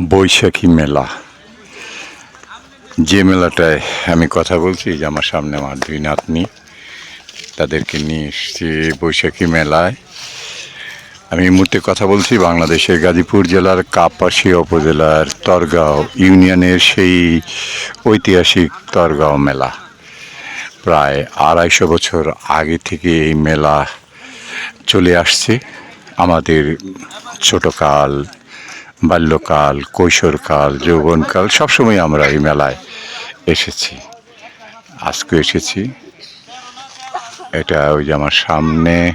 বৈশাখী মেলা। যে মেলাটায় আমি কথা বলছি যে আমার সামনে আমার দুই নাতনি, তাদেরকে নিয়ে এসছি বৈশাখী মেলায়। আমি মুহূর্তে কথা বলছি বাংলাদেশের গাজীপুর জেলার কাপাসিয়া উপজেলার তরগাঁও ইউনিয়নের সেই ঐতিহাসিক তরগাঁও মেলা। প্রায় আড়াইশো বছর আগে থেকে এই মেলা চলে আসছে। আমাদের ছোটকাল বাল্যকাল, কৈশোরকাল, যৌবনকাল, সবসময় আমরা এই মেলায় এসেছি। আজকে এসেছি। এটা ওই যে আমার সামনে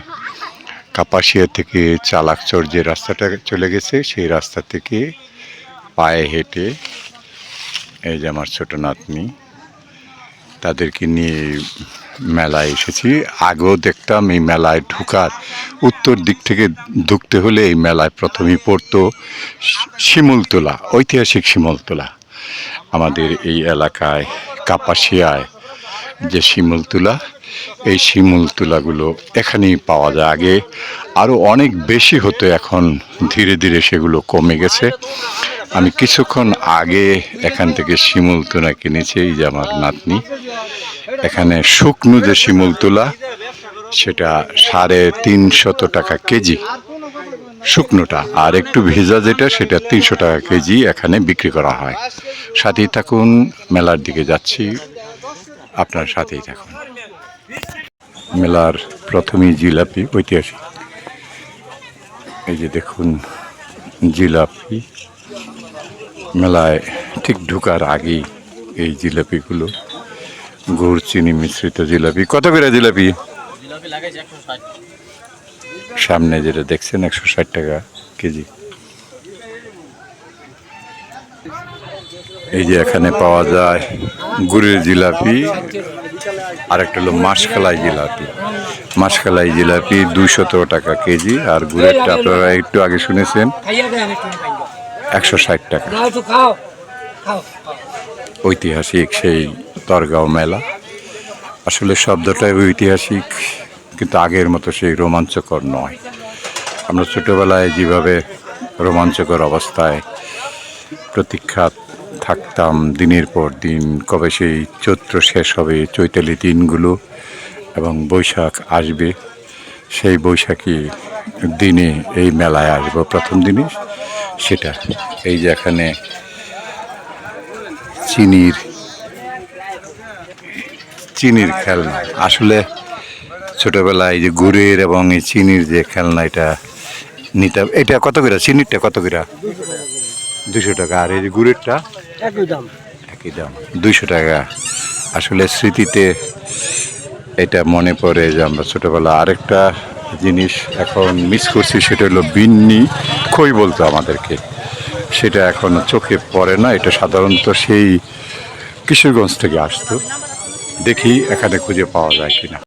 কাপাসিয়া থেকে চালাকচর যে রাস্তাটা চলে গেছে, সেই রাস্তা থেকে পায়ে হেঁটে এই যে আমার ছোটো নাতনি, তাদেরকে নিয়ে মেলায় এসেছি। আগেও দেখতাম এই মেলায় ঢুকার। উত্তর দিক থেকে ঢুকতে হলে এই মেলায় প্রথমেই পড়তো শিমুলতলা, ঐতিহাসিক শিমুলতলা। আমাদের এই এলাকায়, কাপাসিয়ায় যে শিমুলতুলা, এই শিমুলতুলাগুলো এখানেই পাওয়া যায়। আগে আরও অনেক বেশি হতো, এখন ধীরে ধীরে সেগুলো কমে গেছে। আমি কিছুক্ষণ আগে এখান থেকে শিমুল তুলা কিনেছি, এই যে আমার নাতনি। এখানে শুকনো যে শিমুল তুলা, সেটা সাড়ে তিনশত টাকা কেজি। শুকনোটা, আর একটু ভেজা যেটা, সেটা তিনশো টাকা কেজি এখানে বিক্রি করা হয়। সাথেই থাকুন, মেলার দিকে যাচ্ছি। আপনার সাথেই থাকুন। মেলার প্রথমেই জিলাপি, ঐতিহাসিক। এই যে দেখুন, জিলাপি। মেলায় ঠিক ঢুকার আগেই এই জিলাপিগুলো গুড়, চিনি মিশ্রিত জিলাপি। কত করে জিলাপি? সামনে যেটা দেখছেন, একশো ষাট টাকা কেজি। এই যে এখানে পাওয়া যায় গুড়ের জিলাপি আর একটা হলো মাসকালাই জিলাপি। মাসকালাই জিলাপি দুইশত টাকা কেজি, আর গুড়েরটা আপনারা একটু আগে শুনেছেন, একশো ষাট টাকা। ঐতিহাসিক সেই তরগাঁও মেলা। আসলে শব্দটাই ঐতিহাসিক, কিন্তু আগের মতো সেই রোমাঞ্চকর নয়। আমরা ছোটোবেলায় যেভাবে রোমাঞ্চকর অবস্থায় প্রতীক্ষা থাকতাম দিনের পর দিন, কবে সেই চৈত্র শেষ হবে, চৈতালি দিনগুলো এবং বৈশাখ আসবে, সেই বৈশাখী দিনে এই মেলায় আসব প্রথম দিনে সেটা এই যে এখানে চিনির চিনির খেলনা। আসলে ছোটবেলায় যে গুড়ের এবং এই চিনির যে খেলনা এটা নিতাম। এটা কত করে? চিনিরটা কত করে? দুশো টাকা। আর এই যে গুড়েরটা? একই দাম। একই দাম। দুইশো টাকা। আসলে স্মৃতিতে এটা মনে পড়ে যে আমরা ছোটবেলা আরেকটা জিনিস এখন মিস করছি সেটা হলো বিন্নি খই বলতো আমাদেরকে। সেটা এখন চোখে পড়ে না, এটা সাধারণত সেই কিশোরগঞ্জ থেকে আসতো। দেখি এখানে খুঁজে পাওয়া যায় কিনা।